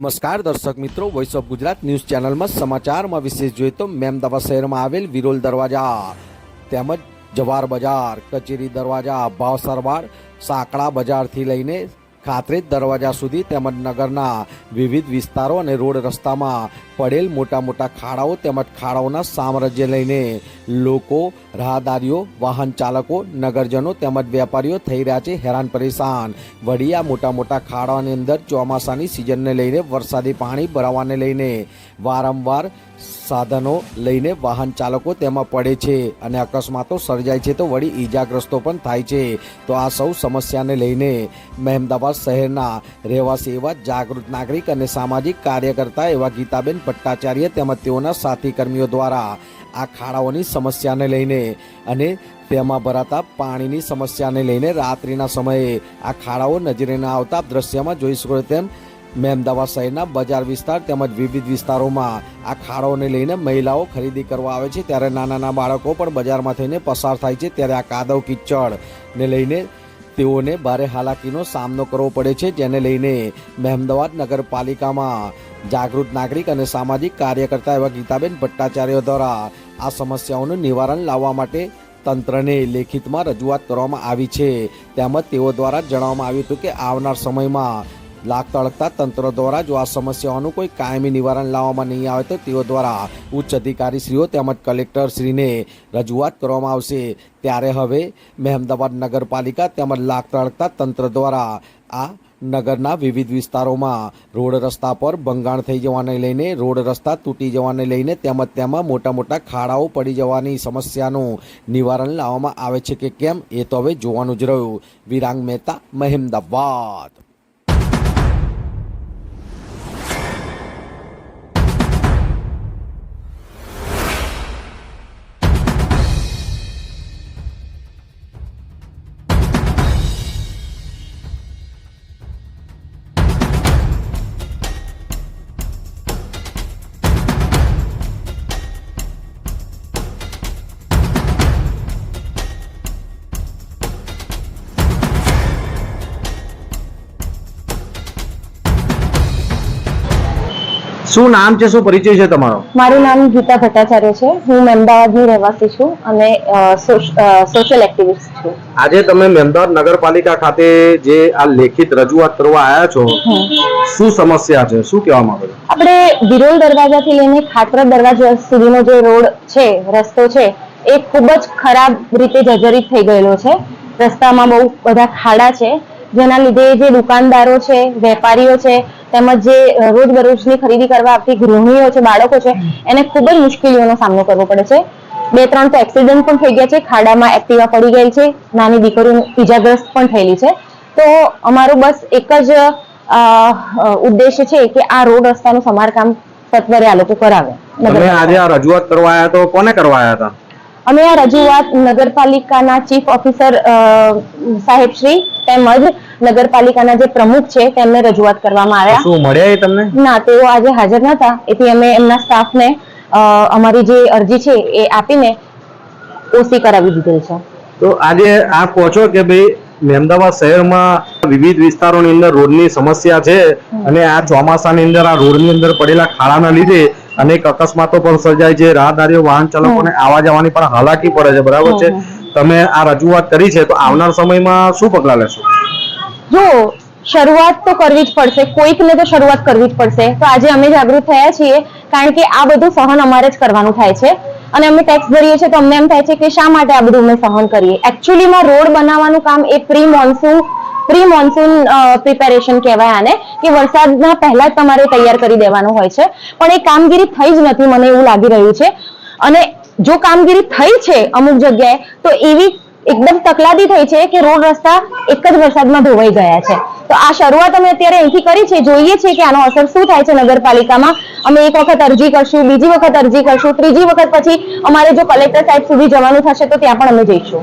નમસ્કાર દર્શક મિત્રો વોઇસ ઓફ ગુજરાત ન્યૂઝ ચેનલમાં સમાચારમાં વિશેષ જોઈએ તો મેમદાવાદ શહેરમાં આવેલ વિરોલ દરવાજા, તેમજ જવાર બજાર, કચેરી દરવાજા ભાવસરવાડ સાંકડા બજારથી લઈને ખાતરેજ દરવાજા સુધી તેમજ નગરના વિવિધ વિસ્તારો અને રોડ રસ્તામાં પડેલ મોટા મોટા ખાડાઓ તેમજ ખાડાઓના સામ્રાજ્ય લઈને લોકો, રાહદારીઓ, વાહન ચાલકો, નગરજનો તેમજ વેપારીઓ થઈ રહ્યા છે. હેરાન, પરેશાન વળી આ મોટા મોટા ખાડાઓની અંદર ચોમાસાની સિઝનને લઈને વરસાદી પાણી ભરાવાને લઈને વારંવાર સાધનો લઈને વાહન ચાલકો તેમાં પડે છે અને અકસ્માતો સર્જાય છે. તો વળી ઈજાગ્રસ્તો પણ થાય છે. તો આ સૌ સમસ્યાને લઈને મહેમદાબાદ શહેરના રહેવાસી એવા જાગૃત નાગરિક અને સામાજિક કાર્યકર્તા એવા ગીતાબેન ભટ્ટાચાર્ય તેમજ તેઓના સાથી કર્મીઓ દ્વારા આ ખાડાઓની સમસ્યાને લઈને અને તેમાં ભરાતા પાણીની સમસ્યાને લઈને રાત્રિના સમયે આ ખાડાઓ નજરે ન આવતા દ્રશ્યમાં જોઈ શકો તેમ મહેમદાવાદ શહેરના બજાર વિસ્તાર તેમજ વિવિધ વિસ્તારોમાં આ ખાડાઓને લઈને મહિલાઓ ખરીદી કરવા આવે છે. ત્યારે નાના નાના બાળકો પણ બજારમાં થઈને પસાર થાય છે. ત્યારે આ કાદવ કિચડ ને લઈને તેઓને ભારે હાલાકીનો સામનો કરવો પડે છે, જેને લઈને મહેમદાવાદ નગરપાલિકામાં જાગૃત નાગરિક અને સામાજિક કાર્યકર્તા એવા ગીતાબેન ભટ્ટાચાર્ય દ્વારા આ સમસ્યાઓનું નિવારણ લાવવા માટે તંત્રને લેખિતમાં રજૂઆત કરવામાં આવી છે. તેમજ તેઓ દ્વારા જણાવવામાં આવ્યું હતું કે આવનાર સમયમાં લાગતા અળગતા તંત્ર દ્વારા જો આ સમસ્યાઓનું કોઈ કાયમી નિવારણ લાવવામાં નહીં આવે તો તેઓ દ્વારા ઉચ્ચ અધિકારીશ્રીઓ તેમજ કલેક્ટરશ્રીને રજૂઆત કરવામાં આવશે. ત્યારે હવે મહેમદાબાદ નગરપાલિકા તેમજ લાગતા અળગતા તંત્ર દ્વારા આ નગરના વિવિધ વિસ્તારોમાં રોડ રસ્તા પર ભંગાણ થઈ જવાને લઈને, રોડ રસ્તા તૂટી જવાને લઈને તેમજ તેમાં મોટા મોટા ખાડાઓ પડી જવાની સમસ્યાનું નિવારણ લાવવામાં આવે છે કે કેમ એ તો હવે જોવાનું જ રહ્યું. વિરાંગ મહેતા મહેમદાબાદ શું નામ છે શું પરિચય છે તમારો? મારું નામ ગીતા ભટ્ટાચાર્ય છે. હું અમદાવાદની રહેવાસી છું અને સોશિયલ એક્ટિવિસ્ટ છું. આજે તમે મહેમદાવાદ નગરપાલિકા ખાતે જે આ લેખિત રજૂઆત કરવા આવ્યા છો શું સમસ્યા છે? શું કહેવા માંગો આપણે વિરોલ દરવાજાથી લઈને ખાતરા દરવાજા સુધીનો જે રોડ છે રસ્તો છે એ ખૂબ જ ખરાબ રીતે જર્જરિત થઈ ગયેલો છે. રસ્તામાં બહુ બધા ખાડા છે જેના લીધે જે દુકાનદારો છે વેપારીઓ છે તેમજ જે રોજબરોજની ખરીદી કરવા આવતી ગૃહિણીઓ છે બાળકો છે એને ખૂબ જ મુશ્કેલીઓનો સામનો કરવો પડે છે. બે ત્રણ તો એક્સિડન્ટ પણ થઈ ગયા છે ખાડામાં એક્ટિવા પડી ગઈ છે નાની દીકરીઓ ઈજાગ્રસ્ત પણ થયેલી છે. તો અમારો બસ એક જ ઉદ્દેશ્ય છે કે આ રોડ રસ્તાનું સમારકામ સત્વરે આ લોકો કરાવે. તમે આજે આ રજૂઆત કરવા આવ્યા તો કોને કરવા આવ્યા હતા? અમે આ રજૂઆત નગરપાલિકાના ચીફ ઓફિસર સાહેબ શ્રી તેમજ નગરપાલિકાના જે પ્રમુખ છે તેમને રજૂઆત કરવામાં આવ્યા. શું મળ્યા એ તમને? ના તેઓ આજે હાજર નતા એથી અમે એમના સ્ટાફને અમારી જે અરજી છે એ આપીને ઓસી કરાવી દીધેલ છે. તો આજે આ કહો છો કે ભાઈ મહેમદાવાદ શહેરમાં વિવિધ વિસ્તારોની અંદર રોડની સમસ્યા છે અને આ ચોમાસાની અંદર આ રોડની અંદર પડેલા ખાડાના લીધે અનેક અકસ્માતો પણ સર્જાય છે. રાહદારીઓ વાહન ચાલકોને આવવા જવાની પણ હાલાકી પડે છે. બરાબર છે? તમે આ રજૂઆત કરી છે તો આવનાર સમયમાં શું પગલાં લેશો? જો શરૂઆત તો કરવી જ પડશે, કોઈકને તો શરૂઆત કરવી જ પડશે. તો આજે અમે જાગૃત થયા છીએ કારણ કે આ બધું સહન અમારે જ કરવાનું થાય છે. અને અમે ટેક્સ ભરીએ છીએ તો અમને એમ થાય છે કે શા માટે આ બધું અમે સહન કરીએ? એકચ્યુઅલીમાં રોડ બનાવવાનું કામ એ pre monsoon pre monsoon preparation કહેવાય આને, કે વરસાદના પહેલા જ તમારે તૈયાર કરી દેવાનું હોય છે. પણ એ કામગીરી થઈ જ નથી, મને એવું લાગી રહ્યું છે. અને જો કામગીરી થઈ છે અમુક જગ્યાએ, તો એવી એકદમ તકલાદી થઈ છે કે રોડ રસ્તા એક જ વરસાદમાં ધોવાઈ ગયા છે. તો આ શરૂઆત અમે અત્યારે અહીંથી કરી છે. જોઈએ છીએ કે આનો અસર શું થાય છે નગરપાલિકામાં. અમે એક વખત અરજી કરશું, બીજી વખત અરજી કરશું, ત્રીજી વખત પછી અમારે જો કલેક્ટર સાહેબ સુધી જવાનું થશે તો ત્યાં પણ અમે જઈશું.